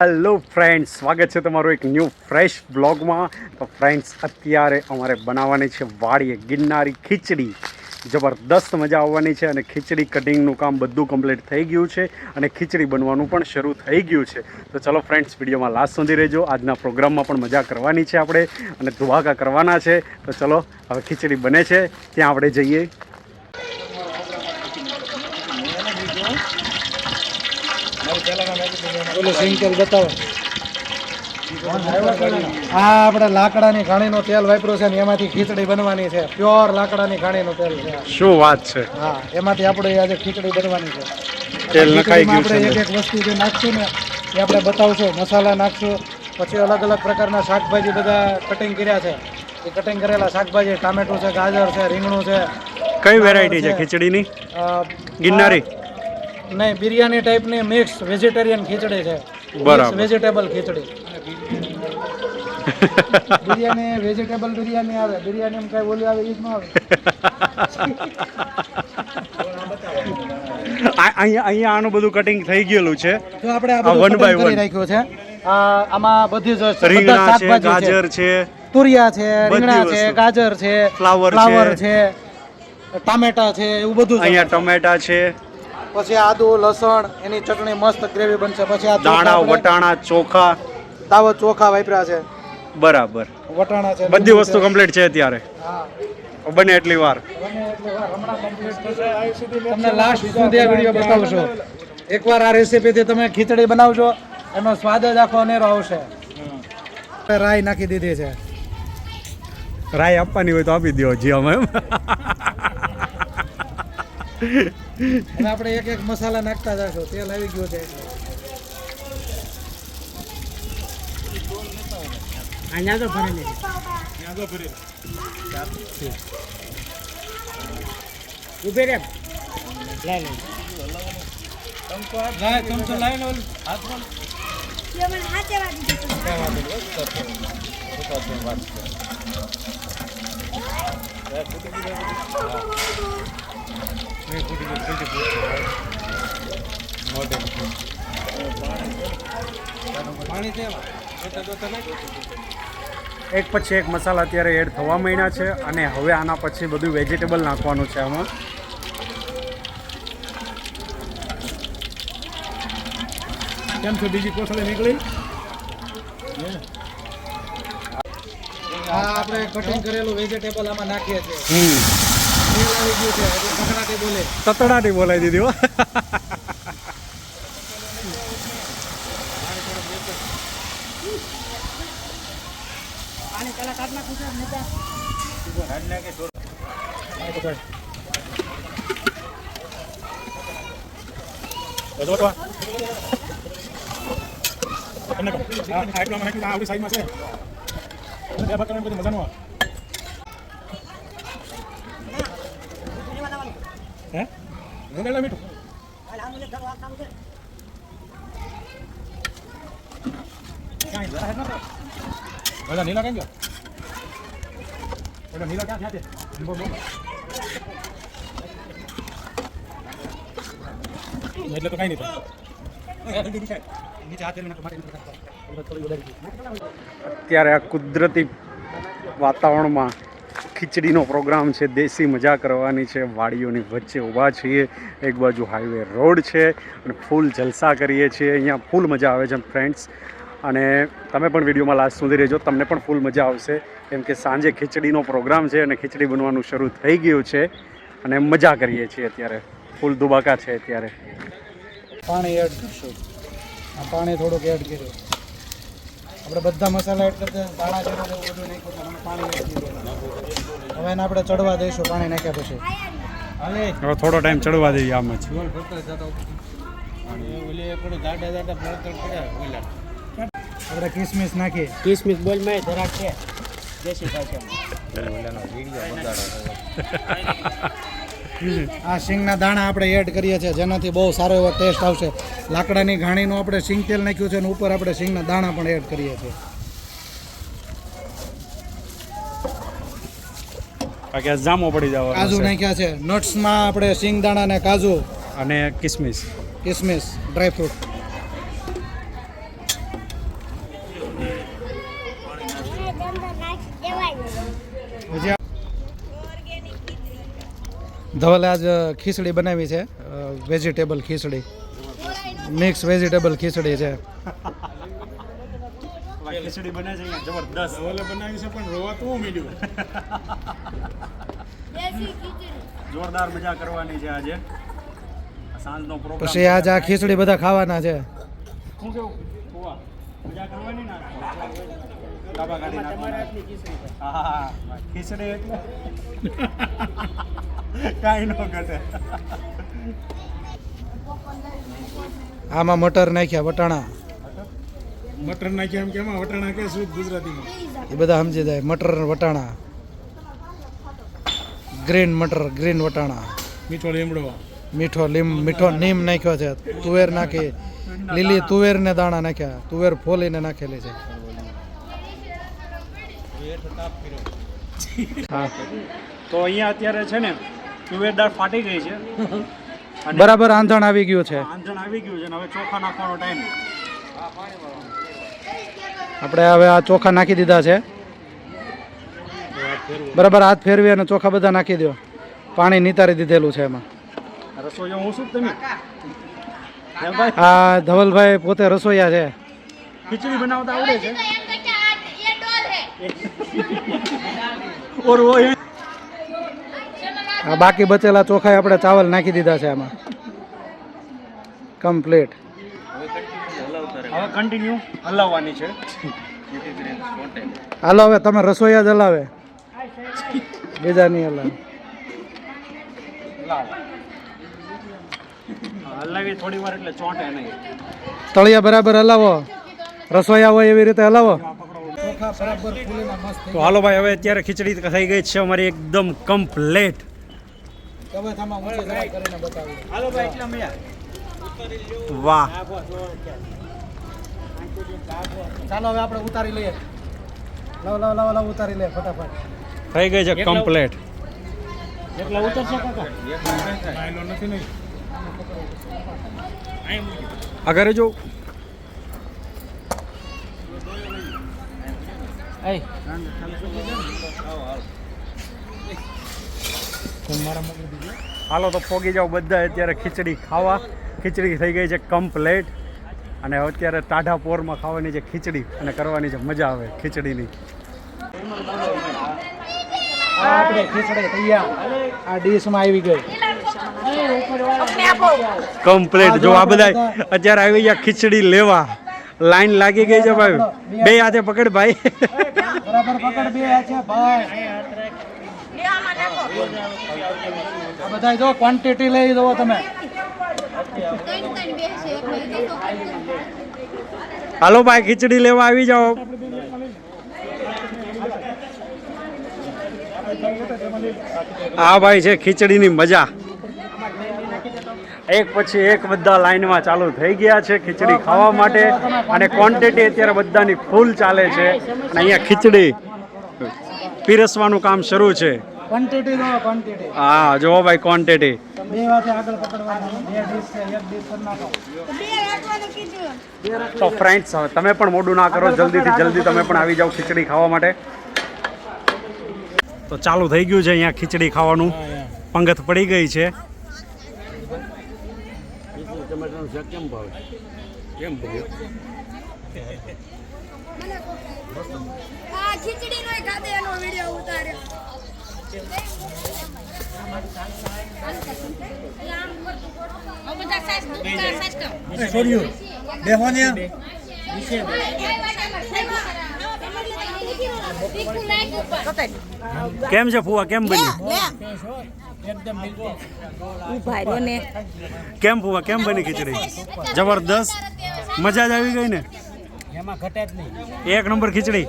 Hello friends સ્વાગત છે તમારું એક ન્યૂ ફ્રેશ બ્લોગમાં તો ફ્રેન્ડ્સ અત્યારે અમારે બનાવવાની છે વાડીએ ગિરનારી ખીચડી. જબરદસ્ત મજા આવવાની છે અને ખીચડી કટિંગનું કામ બધું કમ્પ્લીટ થઈ ગયું છે અને ખીચડી બનવાનું પણ શરૂ થઈ ગયું છે. તો ચલો ફ્રેન્ડ્સ વિડીયોમાં લાસ્ટ સુધી રહેજો. આજના પ્રોગ્રામમાં પણ મજા કરવાની છે આપણે અને ધુવાકા કરવાના છે. તો ચલો, હવે ખીચડી બને છે. ત્યાં આપણે જઈએ. બોલો સિંગલ બતાવો. આ આપણે લાકડાની ઘાણીનું તેલ વાપર્યું છે ને એમાંથી ખીચડી બનવાની છે. પ્યોર લાકડાની ઘાણીનું તેલ છે. શું વાત છે? હા એમાંથી આપણે આજે ખીચડી બનવાની છે. તેલ નખાઈ ગયું ખીચડીમાં આપણે છે એક એક વસ્તુ જે નાખશું ને એ આપણે બતાવશું મસાલા નાખશું પછી અલગ અલગ પ્રકારના શાકભાજી બધા કટિંગ કર્યા છે. એ કટિંગ કરેલા શાકભાજી ટામેટું છે ગાજર છે રીંગણું છે. કઈ વેરાયટી છે ખીચડીની? ગિરનારી? નહીં બિરયાની ટાઈપની મિક્સ વેજીટેરિયન ખીચડી છે. બરાબર. વેજીટેબલ ખીચડી. બિરયાની વેજીટેબલ બિરયાની આવે. બિરયાની કઈ બોલી આવે એ જ આવે. અહીંયા અહીંયા આનું બધું કટિંગ થઈ ગયેલું છે. તો આપણે આ વન બાય વન. રાખ્યું છે. આમાં બધી જ રીંગણા છે ગાજર છે તુરિયા છે રીંગણા છે ગાજર છે ફ્લાવર. છે. ટામેટા છે એવું બધું અહીંયા ટમેટા છે. પછી આદુ લસણ એની ચટણી મસ્ત ગ્રેવી બનશે. પછી આ દાણા વટાણા ચોખા. દાવત ચોખા વાપર્યા છે. બરાબર. વટાણા છે બધી વસ્તુ કમ્પ્લીટ છે અત્યારે. હા. બને એટલી વાર. તમને લાસ્ટ સુધી આ વીડિયો બતાવશો. એકવાર આ રેસીપીથી તમે ખીચડી બનાવજો. એનો સ્વાદ જ આખો અનેરો આવશે. રાઈ નાખી દીધી છે. રાય આપવાની હોય તો આપી દો જી અમે હવે આપણે એક એક મસાલા નાખતા જશો. તેલ આવી ગયો છે જતો પાણી છે એમાં? એક પછી એક મસાલા અત્યારે એડ થવા માંડ્યા છે અને હવે આના પછી બધું વેજીટેબલ નાખવાનું છે આમાં. કેમ છો? બીજી કોથળી નીકળી? આ આપણે કટિંગ કરેલું વેજીટેબલ આમાં નાખીએ છીએ. હમ તેલ આવી ગયું છે. એટલે કકડાટી બોલે તતડાટી બોલાવી દીધી હો નીલા કેમ ગયો? નીલા ક્યાં થયા છે એટલે તો કઈ નહીં અત્યારે આ કુદરતી વાતાવરણમાં ખીચડીનો પ્રોગ્રામ છે, દેશી મજા કરવાની છે, વાડીઓની વચ્ચે ઊભા છીએ, એક બાજુ હાઈવે રોડ છે અને ફૂલ જલસા કરીએ છીએ. અહીંયા ફૂલ મજા આવે છે ફ્રેન્ડ્સ અને તમે પણ વિડીયોમાં લાસ્ટ સુધી રહેજો, તમને પણ ફૂલ મજા આવશે. કેમ કે સાંજે ખીચડીનો પ્રોગ્રામ છે અને ખીચડી બનવાનું શરૂ થઈ ગયું છે અને મજા કરીએ છીએ અત્યારે. ફૂલ દુબાકા છે અત્યારે. પાણી એડ કરશું. પાણી થોડુંક એડ કર્યું. આપણે બધા મસાલા એડ કરતા દાણા જીરું એવું બધું નાખ્યું તો અમે પાણી એડ હવે એને આપણે ચડવા દઈશું પાણી નાખ્યા પછી. હાલે. હવે થોડો ટાઈમ ચડવા દઈએ આમ જ. આપણે કિસમિસ નાખી. કિસમિસ બોલ મેં જરાક છે. દેશી ભાષામાં આ સિંગના દાણા આપણે એડ કરીએ છીએ જેનાથી બહુ સારો એવો ટેસ્ટ આવશે. લાકડાની ઘાણીનું આપણે સિંગ તેલ નાખ્યું છે અને ઉપર આપણે સિંગના દાણા પણ એડ કરીએ છીએ. જામો પડી કાજુ નાખ્યા છે. નટ્સમાં આપણે સિંગ દાણા ને કાજુ અને કિસમિસ. કિસમિસ ડ્રાયફ્રૂટ ધવલે આજ ખીચડી બનાવી છે વેજીટેબલ ખીચડી. મિક્સ વેજીટેબલ ખીચડી છે. ખીચડી બને છે જબરદસ્ત. ઓલે બનાવી છે પણ રોવા મીડ્યું જોરદાર મજા કરવાની છે આજે. આ સાંજનો પ્રોગ્રામ પછી આજ આ ખીચડી બધા ખાવાના છે. શું કેવું? મજા કરવાની ને? ડાબા કાઢી નાખવાના. હા, હા, હા. ખીચડી એટલે કાંઈ ન ઘટે. આમાં મટર નાખ્યા વટાણા. મટર નાખ્યા એમ કેમાં વટાણા કે શું ગુજરાતીમાં. એ બધા સમજી જાય મટર વટાણા. ગ્રીન મટર ગ્રીન વટાણા. મીઠો લીમડો. મીઠો લીમ મીઠો નીમ નાખ્યો છે તુવેર નાખી. લીલી તુવેર ને દાણા નાખ્યા તુવેર ફોલીને નાખેલી છે. હા. તો અહીંયા અત્યારે છે ને તુવેરદાળ ફાટી ગઈ છે. બરાબર આંધણ આવી ગયું છે. આંધણ આવી ગયું છે હવે ચોખા નાખવાનો ટાઈમ આપણે હવે આ ચોખા નાખી દીધા છે. બરાબર હાથ ફેરવી અને ચોખા બધા નાખી દો. પાણી નિતારી દીધેલું છે એમાં. રસોઈયા હું શું તમે? આ ધવલભાઈ પોતે રસોઈયા છે. ખીચડી બનાવતા આવડે છે? ઓર આ બાકી બચેલા ચોખાએ આપણે ચાવલ નાખી દીધા છે આમાં. કમ્પ્લીટ હવે કન્ટિન્યુ હલાવવાની છે. હાલો હવે તમે રસોઈયા જ હલાવે. બીજા નહીં હલાવે. હલાવી થોડી વાર એટલે ચોંટે નહીં. તળિયા બરાબર હલાવો. રસોઈયા હોય એવી રીતે હલાવો. ચોખા બરાબર તો હાલો ભાઈ હવે અત્યારે ખીચડી થઈ ગઈ છે અમારી એકદમ કમ્પ્લેટ હવે તમે ઊંચે જરા કરીને બતાવો. હાલો ભાઈ એટલા મળ્યા. વાહ. ચાલો હવે આપણે ઉતારી લઈએ. લાવ લાવ લાવ લાવ ઉતારી લે ફટાફટ. થઈ ગઈ છે કમ્પ્લેટ એટલા ઉતરશે કાકા? નાયલો નથી નહીં આ ઘરે જો. એ. હાલો તો પોગી જાઓ બધા. અત્યારે ખીચડી ખાવા. ખીચડી થઈ ગઈ છે કમ્પ્લેટ અને અત્યારે ટાઢા પોરમાં ખાવાની છે ખીચડી અને કરવાની છે મજા આવે ખીચડીની. આપણે જો આ બધા અત્યારે આવી ગયા ખીચડી લેવા. લાઈન લાગી ગઈ છે ભાઈ. બે હાથે પકડ ભાઈ. આ બધા જો ક્વોન્ટિટી લઈ દો તમે. ત્રણ ત્રણ બે છે એટલે એ તો હાલો ભાઈ ખીચડી લેવા આવી જાઓ. આ ભાઈ છે ખીચડીની મજા. એક પછી એક બધા લાઈનમાં ચાલુ થઈ ગયા છે ખીચડી ખાવા માટે અને ક્વોન્ટિટી અત્યારે બધાની ફૂલ ચાલે છે. અને અહીંયા ખીચડી પીરસવાનું કામ શરૂ છે. ક્વોન્ટિટી દો ક્વોન્ટિટી હા જુઓ ભાઈ ક્વોન્ટિટી બે વાતે આગળ પકડવાના. બે ડીશ છે એક ડીશ કરી નાખો બે રાખવાનું કીધું તો ફ્રેન્ડ્સ તમે પણ મોડું ના કરો જલ્દીથી જલ્દી તમે પણ આવી જાઓ ખીચડી ખાવા માટે. તો ચાલુ થઈ ગયું છે અહીંયા ખીચડી ખાવાનું. પંગત પડી ગઈ છે. આ ખીચડી નો ખાધે એનો વિડિયો ઉતાર્યો કેમ છે ફુવા? કેમ બની કેમ ફુવા? કેમ બની ખીચડી? જબરદસ્ત. મજા જ આવી ગઈ ને? એમાં ઘટે જ નહીં. એક નંબર ખીચડી.